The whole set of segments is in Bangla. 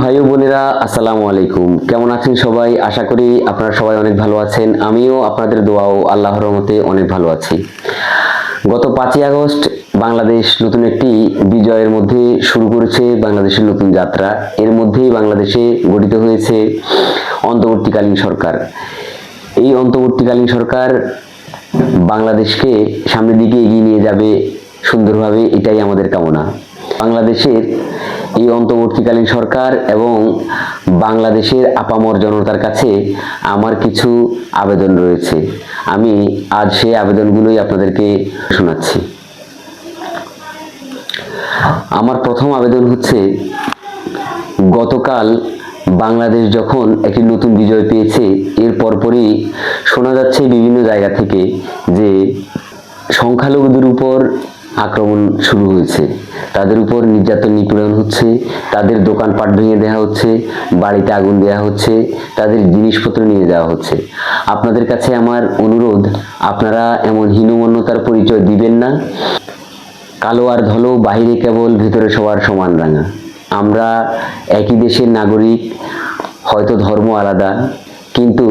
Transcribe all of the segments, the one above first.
ভাই বোনেরা, আসসালামু আলাইকুম। কেমন আছেন সবাই? আশা করি আপনারা সবাই অনেক ভালো আছেন। আমিও আপনাদের দোয়া ও আল্লাহর রহমতে অনেক ভালো আছি। গত পাঁচই আগস্ট বাংলাদেশ নতুন একটি বিজয়ের মধ্যে শুরু করেছে বাংলাদেশের নতুন যাত্রা। এর মধ্যেই বাংলাদেশে গঠিত হয়েছে অন্তর্বর্তীকালীন সরকার। এই অন্তর্বর্তীকালীন সরকার বাংলাদেশকে সামনের দিকে এগিয়ে নিয়ে যাবে সুন্দরভাবে, এটাই আমাদের কামনা। বাংলাদেশের এই অন্তর্বর্তীকালীন সরকার এবং বাংলাদেশের আপামর জনতার কাছে আমার কিছু আবেদন রয়েছে। আমি আজ সেই আবেদনগুলোই আপনাদেরকে শোনাচ্ছি। আমার প্রথম আবেদন হচ্ছে, গতকাল বাংলাদেশ যখন একটি নতুন বিজয় পেয়েছে, এর পরপরই শোনা যাচ্ছে বিভিন্ন জায়গা থেকে যে সংখ্যালঘুদের উপর আক্রমণ শুরু হয়েছে। তাদের উপর নির্যাতন নিপীড়ন হচ্ছে, তাদের দোকানপাট ভেঙে দেওয়া হচ্ছে, বাড়িতে আগুন দেওয়া হচ্ছে, তাদের জিনিসপত্র নিয়ে যাওয়া হচ্ছে। আপনাদের কাছে আমার অনুরোধ, আপনারা এমন হীনমন্যতার পরিচয় দিবেন না। কালো আর ধলো, বাহিরে কেবল, ভিতরে সবার সমান রাঙা। আমরা একই দেশের নাগরিক, হয়তো ধর্ম আলাদা, কিন্তু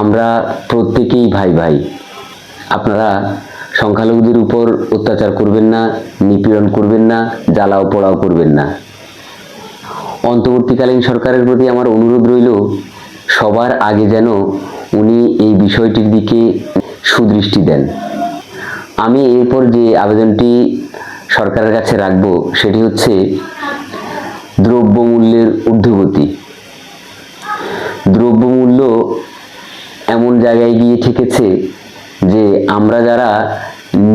আমরা প্রত্যেকেই ভাই ভাই আপনারা সংখ্যালঘুদের উপর অত্যাচার করবেন না, নিপীড়ন করবেন না, জ্বালাও পোড়াও করবেন না। অন্তর্বর্তীকালীন সরকারের প্রতি আমার অনুরোধ রইল, সবার আগে যেন উনি এই বিষয়টির দিকে সুদৃষ্টি দেন। আমি এরপর যে আবেদনটি সরকারের কাছে রাখব, সেটি হচ্ছে দ্রব্যমূল্যের ঊর্ধ্বগতি। দ্রব্যমূল্য এমন জায়গায় গিয়ে ঠেকেছে যে আমরা যারা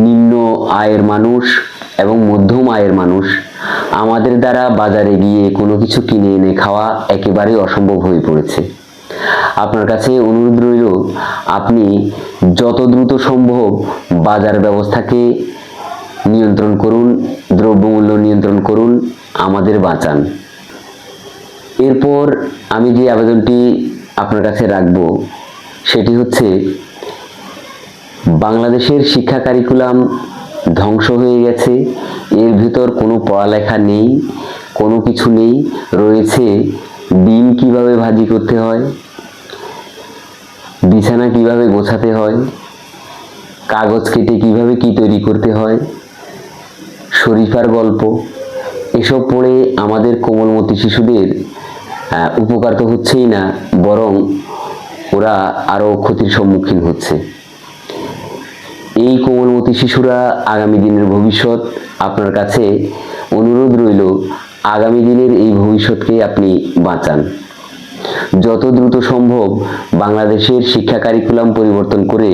নিম্ন আয়ের মানুষ এবং মধ্যম আয়ের মানুষ, আমাদের দ্বারা বাজারে গিয়ে কোনো কিছু কিনে এনে খাওয়া একেবারেই অসম্ভব হয়ে পড়েছে। আপনার কাছে অনুরোধ রইল, আপনি যত দ্রুত সম্ভব বাজার ব্যবস্থাকে নিয়ন্ত্রণ করুন, দ্রব্যমূল্য নিয়ন্ত্রণ করুন, আমাদের বাঁচান। এরপর আমি যে আবেদনটি আপনার কাছে রাখব, সেটি হচ্ছে বাংলাদেশের শিক্ষা কারিকুলাম ধ্বংস হয়ে গেছে। এর ভিতর কোনো পড়ালেখা নেই, কোনো কিছু নেই। রয়েছে ডিম কীভাবে ভাজি করতে হয়, বিছানা কীভাবে গোছাতে হয়, কাগজ কেটে কীভাবে কি তৈরি করতে হয়, শরীফার গল্প। এসব পড়ে আমাদের কোমলমতি শিশুদের উপকার তো হচ্ছেই না, বরং ওরা আরও ক্ষতির সম্মুখীন হচ্ছে। এই কোমলমতি শিশুরা আগামী দিনের ভবিষ্যৎ আপনার কাছে অনুরোধ রইল, আগামী দিনের এই ভবিষ্যৎকে আপনি বাঁচান। যত দ্রুত সম্ভব বাংলাদেশের শিক্ষা কারিকুলাম পরিবর্তন করে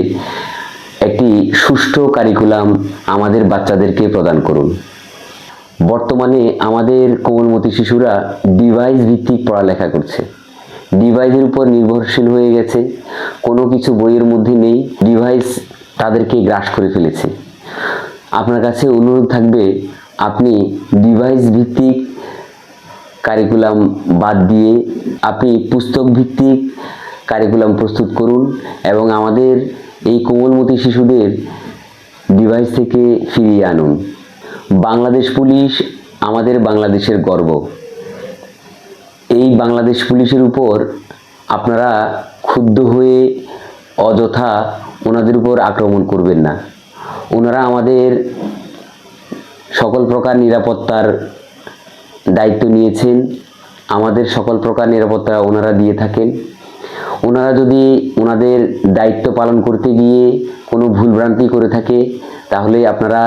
একটি সুষ্ঠু কারিকুলাম আমাদের বাচ্চাদেরকে প্রদান করুন। বর্তমানে আমাদের কোমলমতি শিশুরা ডিভাইস ভিত্তিক পড়ালেখা করছে। ডিভাইসের উপর নির্ভরশীল হয়ে গেছে, কোনো কিছু বইয়ের মধ্যে নেই ডিভাইস তাদেরকে গ্রাস করে ফেলেছে। আপনার কাছে অনুরোধ থাকবে, আপনি ডিভাইস ভিত্তিক কারিকুলাম বাদ দিয়ে আপনি পুস্তক ভিত্তিক কারিকুলাম প্রস্তুত করুন এবং আমাদের এই কোমলমতি শিশুদের ডিভাইস থেকে ফিরিয়ে আনুন। বাংলাদেশ পুলিশ আমাদের বাংলাদেশের গর্ব। এই বাংলাদেশ পুলিশের উপর আপনারা ক্ষুব্ধ হয়ে অযথা ওনাদের উপর আক্রমণ করবেন না। ওনারা আমাদের সকল প্রকার নিরাপত্তার দায়িত্ব নিয়েছেন। আমাদের সকল প্রকার নিরাপত্তা ওনারা দিয়ে থাকেন। ওনারা যদি ওনাদের দায়িত্ব পালন করতে গিয়ে কোনো ভুলভ্রান্তি করে থাকে, তাহলে আপনারা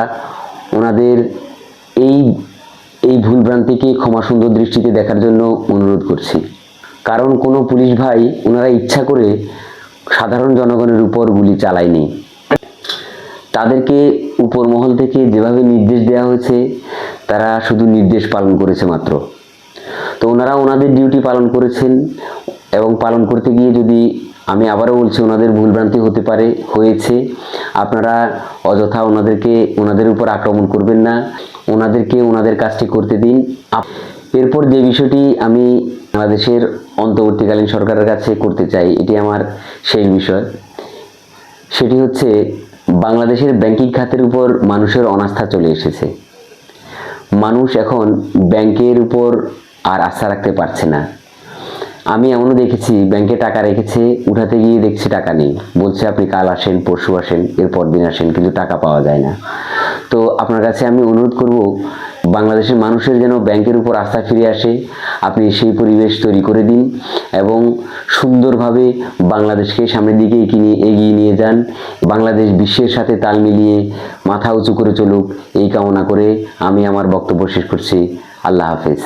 ওনাদের এই এই ভুলভ্রান্তিকে ক্ষমা সুন্দর দৃষ্টিতে দেখার জন্য অনুরোধ করছি। কারণ কোনো পুলিশ ভাই ওনারা ইচ্ছা করে সাধারণ জনগণের উপর গুলি চালায়নি। তাদেরকে উপর মহল থেকে যেভাবে নির্দেশ দেওয়া হয়েছে, তারা শুধু নির্দেশ পালন করেছে মাত্র। তো ওনারা ওনাদের ডিউটি পালন করেছেন এবং পালন করতে গিয়ে যদি আমি আবারও বলছি ওনাদের ভুলভ্রান্তি হতে পারে, হয়েছে, আপনারা অযথা ওনাদেরকে, ওনাদের উপর আক্রমণ করবেন না। ওনাদেরকে ওনাদের কাজটি করতে দিন। এরপর যে বিষয়টি আমি বাংলাদেশের অন্তর্বর্তীকালীন সরকারের কাছে করতে চাই, এটি আমার শেষ বিষয় সেটি হচ্ছে বাংলাদেশের ব্যাংকিং খাতের উপর মানুষের অনাস্থা চলে এসেছে। মানুষ এখন ব্যাংকের উপর আর আস্থা রাখতে পারছে না। আমি এমনও দেখেছি, ব্যাংকে টাকা রেখেছে, উঠাতে গিয়ে দেখছি টাকা নেই। বলছে, আপনি কাল আসেন, পরশু আসেন, এরপর দিন আসেন, কিন্তু টাকা পাওয়া যায় না। তো আপনার কাছে আমি অনুরোধ করব বাংলাদেশের মানুষের যেন ব্যাংকের উপর আস্থা ফিরে আসে, আপনি সেই পরিবেশ তৈরি করে দিন এবং সুন্দরভাবে বাংলাদেশকে সামনের দিকে এগিয়ে নিয়ে- যান। বাংলাদেশ বিশ্বের সাথে তাল মিলিয়ে মাথা উঁচু করে চলুক, এই কামনা করে আমি আমার বক্তব্য শেষ করছি। আল্লাহ হাফেজ।